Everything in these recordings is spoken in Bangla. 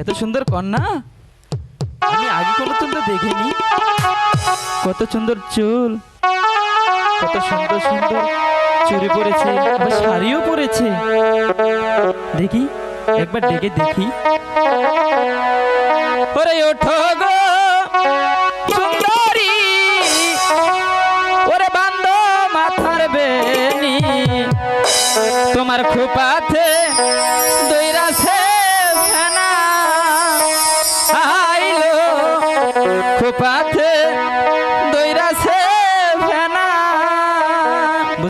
এত সুন্দর কন্যা? আমি আগে কোনো তোমরা দেখিনি। কত সুন্দর চুল, কত সুন্দর সুন্দর চুরি পরেছে শাড়িও পরেছে। দেখি, একবার ডেকে দেখি। ওরে ওঠো গো ওরে বান্ধ মাথার বেনি তোমার খোপাতে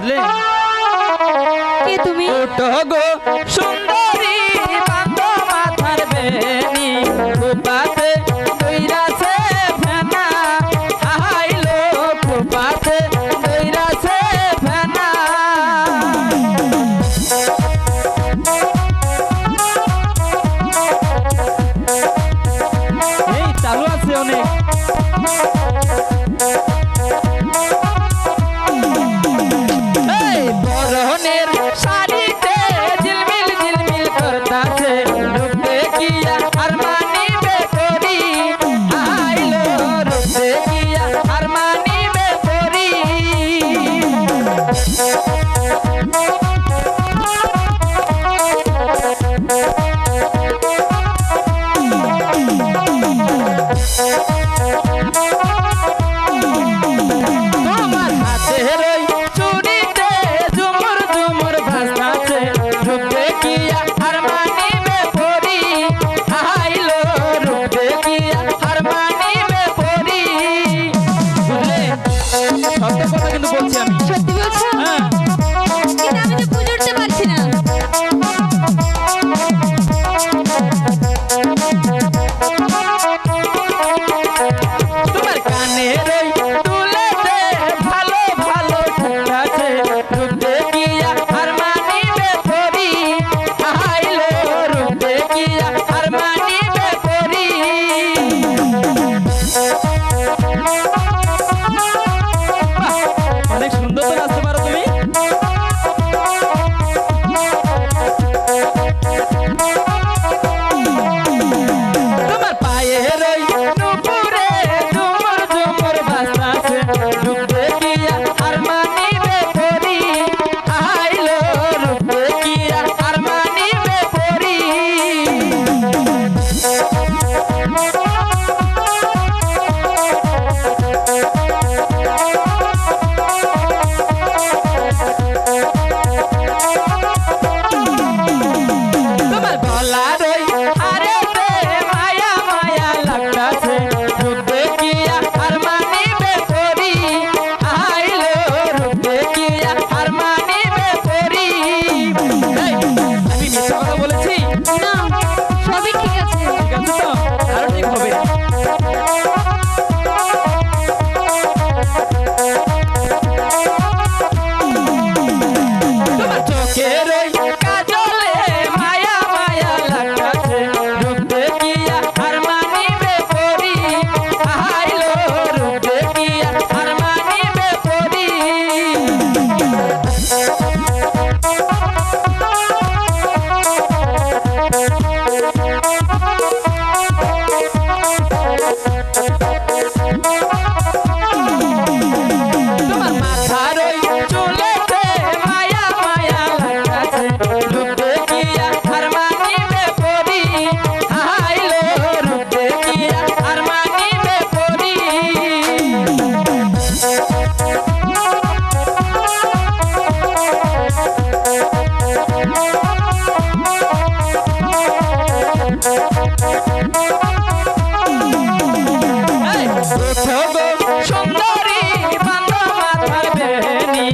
বুঝলে কি তুমি? ওটো গো সুন্দরী মাথার বেনি উপাতে দুই রাত i'm sweat the roots সুন্দরী বান্ধব মাথায় বেনি